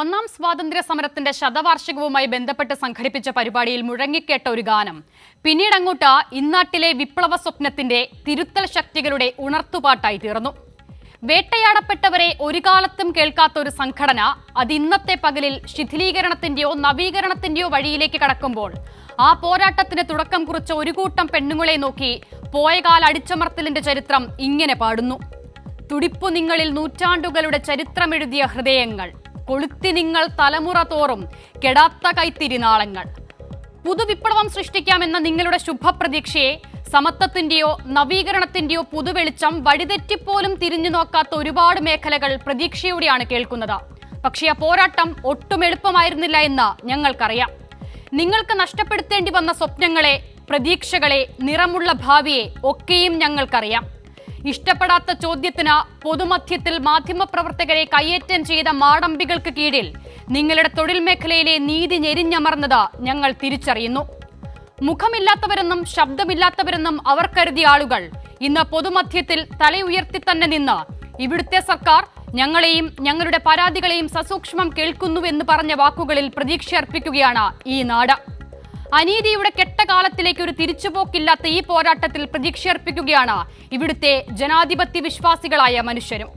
ഒന്നാം സ്വാതന്ത്ര്യ സമരത്തിന്റെ ശതവാർഷികവുമായി ബന്ധപ്പെട്ട് സംഘടിപ്പിച്ച പരിപാടിയിൽ മുഴങ്ങിക്കേട്ട ഒരു ഗാനം. പിന്നീട് അങ്ങോട്ട് ഇന്നാട്ടിലെ വിപ്ലവ സ്വപ്നത്തിന്റെ തിരുത്തൽ ശക്തികളുടെ ഉണർത്തുപാട്ടായി തീർന്നു. വേട്ടയാടപ്പെട്ടവരെ ഒരു കാലത്തും കേൾക്കാത്ത ഒരു സംഘടന അത് ഇന്നത്തെ പകലിൽ ശിഥിലീകരണത്തിന്റെയോ നവീകരണത്തിന്റെയോ വഴിയിലേക്ക് കടക്കുമ്പോൾ ആ പോരാട്ടത്തിന് തുടക്കം കുറിച്ച ഒരു കൂട്ടം പെണ്ണുങ്ങളെ നോക്കി പോയകാല അടിച്ചമർത്തലിന്റെ ചരിത്രം ഇങ്ങനെ പാടുന്നു. തുടിപ്പു നിങ്ങളിൽ നൂറ്റാണ്ടുകളുടെ ചരിത്രമെഴുതിയ ഹൃദയങ്ങൾ കൊളുത്തി നിങ്ങൾ തലമുറ തോറും കെടാത്ത കൈത്തിരിനാളങ്ങൾ പുതുവിപ്ലവം സൃഷ്ടിക്കാമെന്ന നിങ്ങളുടെ ശുഭപ്രതീക്ഷയെ സമത്വത്തിന്റെയോ നവീകരണത്തിന്റെയോ പുതുവെളിച്ചം വഴിതെറ്റിപ്പോലും തിരിഞ്ഞു നോക്കാത്ത ഒരുപാട് മേഖലകൾ പ്രതീക്ഷയോടെയാണ് കേൾക്കുന്നത്. പക്ഷേ ആ പോരാട്ടം ഒട്ടും എളുപ്പമായിരുന്നില്ല എന്ന് ഞങ്ങൾക്കറിയാം. നിങ്ങൾക്ക് നഷ്ടപ്പെടുത്തേണ്ടി വന്ന സ്വപ്നങ്ങളെ പ്രതീക്ഷകളെ നിറമുള്ള ഭാവിയെ ഒക്കെയും ഞങ്ങൾക്കറിയാം. ഇഷ്ടപ്പെടാത്ത ചോദ്യത്തിന് പൊതുമധ്യത്തിൽ മാധ്യമപ്രവർത്തകരെ കയ്യേറ്റം ചെയ്ത മാടമ്പികൾക്ക് കീഴിൽ നിങ്ങളുടെ തൊഴിൽ മേഖലയിലെ നീതി ഞെരിഞ്ഞമർന്നത് ഞങ്ങൾ തിരിച്ചറിയുന്നു. മുഖമില്ലാത്തവരെന്നും ശബ്ദമില്ലാത്തവരെന്നും അവർ കരുതിയ ആളുകൾ ഇന്ന് പൊതുമധ്യത്തിൽ തല ഉയർത്തി തന്നെ നിന്ന് ഇവിടുത്തെ സർക്കാർ ഞങ്ങളെയും ഞങ്ങളുടെ പരാതികളെയും സസൂക്ഷ്മം കേൾക്കുന്നുവെന്ന് പറഞ്ഞ വാക്കുകളിൽ പ്രതീക്ഷ അർപ്പിക്കുകയാണ് ഈ നാട്. അനീതിയുടെ കെട്ടകാലത്തിലേക്ക് ഒരു തിരിച്ചുപോക്കില്ലാത്ത ഈ പോരാട്ടത്തിൽ പ്രതീക്ഷയർപ്പിക്കുകയാണ് ഇവിടുത്തെ ജനാധിപത്യ വിശ്വാസികളായ മനുഷ്യരും.